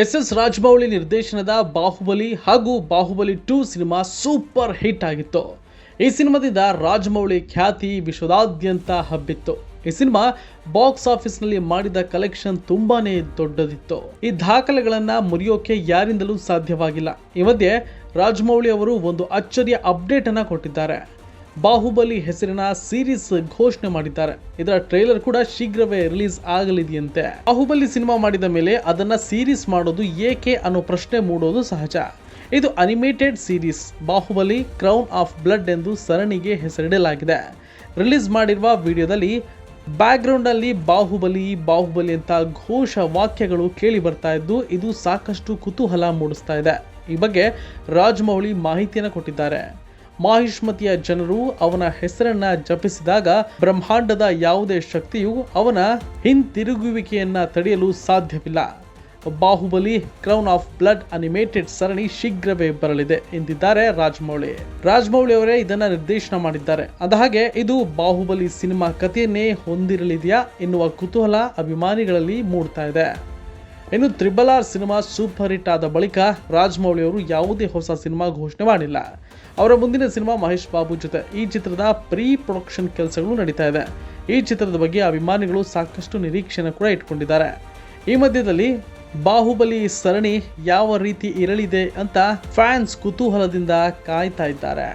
S S Rajamouli ನಿರ್ದೇಶನದ ಬಾಹುಬಲಿ ಹಾಗೂ Baahubali two ಸಿನಿಮಾ ಸೂಪರ್ ಹಿಟ್ ಆಗಿತ್ತು. ಈ ಸಿನಿಮಾದಿಂದ ರಾಜಮೌಳಿ ಖ್ಯಾತಿ ವಿಶ್ವದಾದ್ಯಂತ ಹಬ್ಬಿತ್ತು. ಈ ಸಿನಿಮಾ ಬಾಕ್ಸ್ ಆಫೀಸ್ನಲ್ಲಿ ಮಾಡಿದ ಕಲೆಕ್ಷನ್ ತುಂಬಾನೇ ದೊಡ್ಡದಿತ್ತು. ಈ ದಾಖಲೆಗಳನ್ನ ಮುರಿಯೋಕೆ ಯಾರಿಂದಲೂ ಸಾಧ್ಯವಾಗಿಲ್ಲ. ಈ ಮಧ್ಯೆ ರಾಜಮೌಳಿ ಅವರು ಒಂದು ಅಚ್ಚರಿಯ ಅಪ್ಡೇಟ್ ಅನ್ನ ಕೊಟ್ಟಿದ್ದಾರೆ. ಬಾಹುಬಲಿ ಹೆಸರಿನ ಸೀರೀಸ್ ಘೋಷಣೆ ಮಾಡಿದ್ದಾರೆ. ಇದರ ಟ್ರೈಲರ್ ಕೂಡ ಶೀಘ್ರವೇ ರಿಲೀಸ್ ಆಗಲಿದೆಯಂತೆ. ಬಾಹುಬಲಿ ಸಿನಿಮಾ ಮಾಡಿದ ಮೇಲೆ ಅದನ್ನ ಸೀರೀಸ್ ಮಾಡೋದು ಏಕೆ ಅನ್ನೋ ಪ್ರಶ್ನೆ ಮೂಡೋದು ಸಹಜ. ಇದು animated series Baahubali crown of blood ಎಂದು ಸರಣಿಗೆ ಹೆಸರಿಡಲಾಗಿದೆ. ರಿಲೀಸ್ ಮಾಡಿರುವ ವಿಡಿಯೋದಲ್ಲಿ ಬ್ಯಾಕ್ಗ್ರೌಂಡಲ್ಲಿ ಬಾಹುಬಲಿ ಬಾಹುಬಲಿ ಅಂತ ಘೋಷ ವಾಕ್ಯಗಳು ಕೇಳಿ ಬರ್ತಾ ಇದ್ದು, ಇದು ಸಾಕಷ್ಟು ಕುತೂಹಲ ಮೂಡಿಸ್ತಾ ಇದೆ. ಈ ಬಗ್ಗೆ ರಾಜಮೌಳಿ ಮಾಹಿತಿಯನ್ನು ಕೊಟ್ಟಿದ್ದಾರೆ. ಮಾಹಿಷ್ಮತಿಯ ಜನರು ಅವನ ಹೆಸರನ್ನ ಜಪಿಸಿದಾಗ ಬ್ರಹ್ಮಾಂಡದ ಯಾವುದೇ ಶಕ್ತಿಯು ಅವನ ಹಿಂತಿರುಗುವಿಕೆಯನ್ನ ತಡೆಯಲು ಸಾಧ್ಯವಿಲ್ಲ. Baahubali crown of blood animated ಸರಣಿ ಶೀಘ್ರವೇ ಬರಲಿದೆ ಎಂದಿದ್ದಾರೆ ರಾಜಮೌಳಿ. ರಾಜಮೌಳಿ ಅವರೇ ಇದನ್ನ ನಿರ್ದೇಶನ ಮಾಡಿದ್ದಾರೆ. ಅದಾಗೆ ಇದು ಬಾಹುಬಲಿ ಸಿನಿಮಾ ಕಥೆಯನ್ನೇ ಹೊಂದಿರಲಿದೆಯಾ ಎನ್ನುವ ಕುತೂಹಲ ಅಭಿಮಾನಿಗಳಲ್ಲಿ ಮೂಡ್ತಾ ಇದೆ. ಇನ್ನು ತ್ರಿಬಲ್ ಆರ್ ಸಿನಿಮಾ ಸೂಪರ್ ಹಿಟ್ ಆದ ಬಳಿಕ ರಾಜಮೌಳಿ ಅವರು ಯಾವುದೇ ಹೊಸ ಸಿನಿಮಾ ಘೋಷಣೆ ಮಾಡಿಲ್ಲ. ಅವರ ಮುಂದಿನ ಸಿನಿಮಾ ಮಹೇಶ್ ಬಾಬು ಜೊತೆ ಈ ಚಿತ್ರದ ಪ್ರೀ ಪ್ರೊಡಕ್ಷನ್ ಕೆಲಸಗಳು ನಡೀತಾ ಇದೆ. ಈ ಚಿತ್ರದ ಬಗ್ಗೆ ಅಭಿಮಾನಿಗಳು ಸಾಕಷ್ಟು ನಿರೀಕ್ಷೆನ ಕೂಡ ಇಟ್ಕೊಂಡಿದ್ದಾರೆ. ಈ ಮಧ್ಯದಲ್ಲಿ ಬಾಹುಬಲಿ ಸರಣಿ ಯಾವ ರೀತಿ ಇರಲಿದೆ ಅಂತ ಫ್ಯಾನ್ಸ್ ಕುತೂಹಲದಿಂದ ಕಾಯ್ತಾ ಇದ್ದಾರೆ.